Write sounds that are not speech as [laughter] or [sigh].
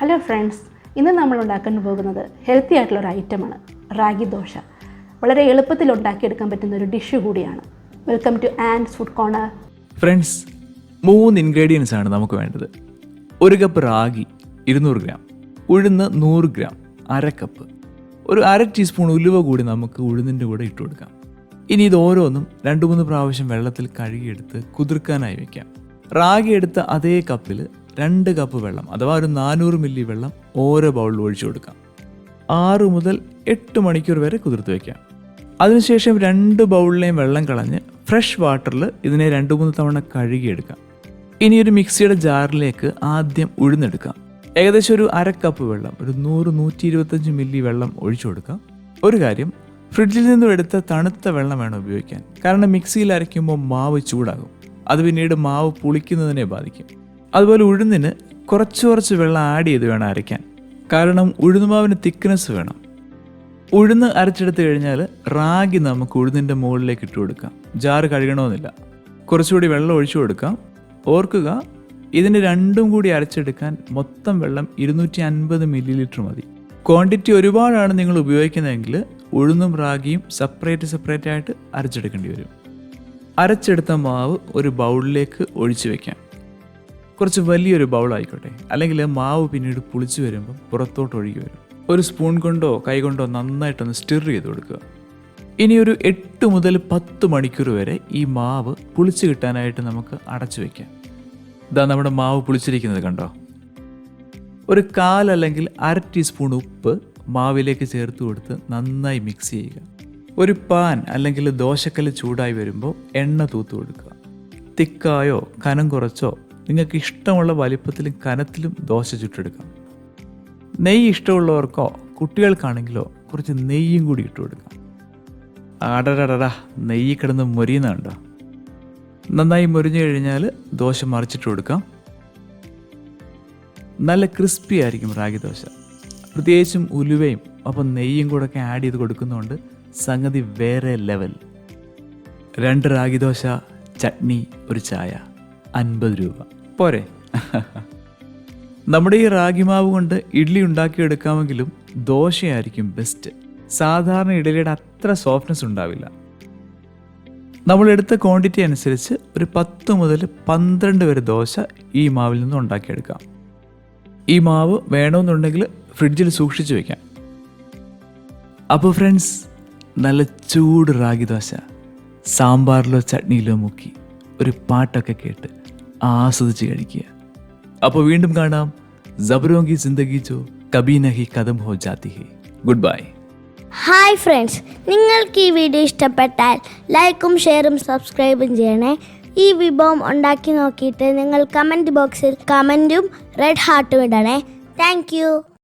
Hello friends ഇന്ന് നമ്മൾ ഉണ്ടാക്കാൻ പോകുന്നത് ഹെൽത്തി ആയിട്ടുള്ള ഒരു ഐറ്റമാണ് റാഗി ദോശ. വളരെ എളുപ്പത്തിൽ ഉണ്ടാക്കിയെടുക്കാൻ പറ്റുന്ന ഒരു ഡിഷ് കൂടിയാണ്. Welcome to ആൻഡ്സ് food corner friends മൂന്ന് ഇൻഗ്രീഡിയൻസ് ആണ് നമുക്ക് വേണ്ടത്. ഒരു കപ്പ് റാഗി ഇരുന്നൂറ് ഗ്രാം ഉഴുന്ന് നൂറ് ഗ്രാം അര കപ്പ് ഒരു അര ടീസ്പൂൺ ഉലുവ കൂടി നമുക്ക് ഉഴുന്നിന്റെ കൂടെ ഇട്ട് കൊടുക്കാം. ഇനി ഇത് ഓരോന്നും രണ്ട് മൂന്ന് പ്രാവശ്യം വെള്ളത്തിൽ കഴുകിയെടുത്ത് കുതിർക്കാനായി വയ്ക്കാം റാഗി എടുത്ത അതേ കപ്പിൽ രണ്ട് കപ്പ് വെള്ളം അഥവാ ഒരു നാനൂറ് മില്ലി വെള്ളം ഓരോ ബൗളിൽ ഒഴിച്ചു കൊടുക്കാം. ആറ് മുതൽ എട്ട് മണിക്കൂർ വരെ കുതിർത്ത് വയ്ക്കാം അതിനുശേഷം രണ്ട് ബൗളിലെയും വെള്ളം കളഞ്ഞ് ഫ്രഷ് വാട്ടറിൽ ഇതിനെ രണ്ട് മൂന്ന് തവണ കഴുകിയെടുക്കാം. ഇനി ഒരു മിക്സിയുടെ ജാറിലേക്ക് ആദ്യം ഉഴുന്നെടുക്കാം. ഏകദേശം ഒരു അര കപ്പ് വെള്ളം ഒരു നൂറ് നൂറ്റി ഇരുപത്തഞ്ച് മില്ലി വെള്ളം ഒഴിച്ചു കൊടുക്കാം. ഒരു കാര്യം ഫ്രിഡ്ജിൽ നിന്നും എടുത്ത തണുത്ത വെള്ളം വേണം ഉപയോഗിക്കാൻ. കാരണം മിക്സിയിൽ അരയ്ക്കുമ്പോൾ മാവ് ചൂടാകും. അത് പിന്നീട് മാവ് പുളിക്കുന്നതിനെ ബാധിക്കും. അതുപോലെ ഉഴുന്നിന് കുറച്ച് കുറച്ച് വെള്ളം ആഡ് ചെയ്ത് വേണം അരയ്ക്കാൻ. കാരണം ഉഴുന്നുമാവിന് തിക്നെസ് വേണം. ഉഴുന്ന് അരച്ചെടുത്ത് കഴിഞ്ഞാൽ റാഗി നമുക്ക് ഉഴുന്നിന്റെ മുകളിലേക്ക് ഇട്ട് കൊടുക്കാം. ജാറ് കഴുകണമെന്നില്ല. കുറച്ചുകൂടി വെള്ളം ഒഴിച്ചു കൊടുക്കാം. ഓർക്കുക ഇതിന് രണ്ടും കൂടി അരച്ചെടുക്കാൻ മൊത്തം വെള്ളം ഇരുന്നൂറ്റി അൻപത് മില്ലി ലിറ്റർ മതി. ക്വാണ്ടിറ്റി ഒരുപാടാണ് നിങ്ങൾ ഉപയോഗിക്കുന്നതെങ്കിൽ ഉഴുന്നും റാഗിയും സെപ്പറേറ്റ് സെപ്പറേറ്റ് ആയിട്ട് അരച്ചെടുക്കേണ്ടി വരും. അരച്ചെടുത്ത മാവ് ഒരു ബൗളിലേക്ക് ഒഴിച്ചു വെക്കാം. കുറച്ച് വലിയൊരു ബൗൾ ആയിക്കോട്ടെ അല്ലെങ്കിൽ മാവ് പിന്നീട് പുളിച്ചു വരുമ്പം പുറത്തോട്ട് ഒഴുകി വരും. ഒരു സ്പൂൺ കൊണ്ടോ കൈ കൊണ്ടോ നന്നായിട്ടൊന്ന് സ്റ്റിർ ചെയ്ത് കൊടുക്കുക. ഇനി ഒരു എട്ട് മുതൽ പത്ത് മണിക്കൂർ വരെ ഈ മാവ് പുളിച്ച് കിട്ടാനായിട്ട് നമുക്ക് അടച്ചു വയ്ക്കാം ഇതാ നമ്മുടെ മാവ് പുളിച്ചിരിക്കുന്നത് കണ്ടോ? ഒരു കാൽ അല്ലെങ്കിൽ അര ടീസ്പൂൺ ഉപ്പ് മാവിലേക്ക് ചേർത്ത് കൊടുത്ത് നന്നായി മിക്സ് ചെയ്യുക. ഒരു പാൻ അല്ലെങ്കിൽ ദോശക്കല്ല് ചൂടായി വരുമ്പോൾ എണ്ണ തൂത്ത് കൊടുക്കുക. തിക്കായോ കനം കുറച്ചോ നിങ്ങൾക്ക് ഇഷ്ടമുള്ള വലിപ്പത്തിലും കനത്തിലും ദോശ ചുട്ടെടുക്കാം. നെയ്യ് ഇഷ്ടമുള്ളവർക്കോ കുട്ടികൾക്കാണെങ്കിലോ കുറച്ച് നെയ്യും കൂടി ഇട്ട് കൊടുക്കാം അടടടടാ നെയ്യ് കിടന്ന് മൊരിയുന്നുണ്ടോ നന്നായി മൊരിഞ്ഞു കഴിഞ്ഞാൽ ദോശ മറിച്ചിട്ട് കൊടുക്കാം. നല്ല ക്രിസ്പി ആയിരിക്കും റാഗി ദോശ. പ്രത്യേകിച്ചും ഉലുവയും അപ്പം നെയ്യും കൂടെ ഒക്കെ ആഡ് ചെയ്ത് കൊടുക്കുന്നതുകൊണ്ട് സംഗതി വേറെ ലെവൽ രണ്ട് റാഗി ദോശ ചട്നി ഒരു ചായ. അൻപത് രൂപ. പോരെ. [laughs] നമ്മുടെ ഈ റാഗിമാവ് കൊണ്ട് ഇഡ്ഡലി ഉണ്ടാക്കിയെടുക്കാമെങ്കിലും ദോശയായിരിക്കും ബെസ്റ്റ് സാധാരണ ഇഡലിയുടെ അത്ര സോഫ്റ്റ്നെസ് ഉണ്ടാവില്ല. നമ്മൾ എടുത്ത ക്വാണ്ടിറ്റി അനുസരിച്ച് ഒരു പത്ത് മുതൽ പന്ത്രണ്ട് വരെ ദോശ ഈ മാവിൽ നിന്ന് ഉണ്ടാക്കിയെടുക്കാം. ഈ മാവ് വേണമെന്നുണ്ടെങ്കിൽ ഫ്രിഡ്ജിൽ സൂക്ഷിച്ചു വെക്കാം. അപ്പോൾ ഫ്രണ്ട്സ് നല്ല ചൂട് റാഗി ദോശ. സാമ്പാറിലോ ചട്നിയിലോ മുക്കി ഒരു പാട്ടൊക്കെ കേട്ട് ആസ്വദിച്ച് കഴിക്കുക. അപ്പോൾ വീണ്ടും കാണാം. ജബരോങ്കി ജിന്ദഗി ചോ കബീനഹി കദം ഹോ ജാതി he. Good bye. Hi friends നിങ്ങൾക്ക് ഈ വീഡിയോ ഇഷ്ടപ്പെട്ടാൽ ലൈക്കും ഷെയറും സബ്സ്ക്രൈബും ചെയ്യണേ. ഈ വിഭവം ഉണ്ടാക്കി നോക്കിയിട്ട് നിങ്ങൾ കമന്റ് ബോക്സിൽ കമന്റും റെഡ് ഹാർട്ടും ഇടണേ. താങ്ക്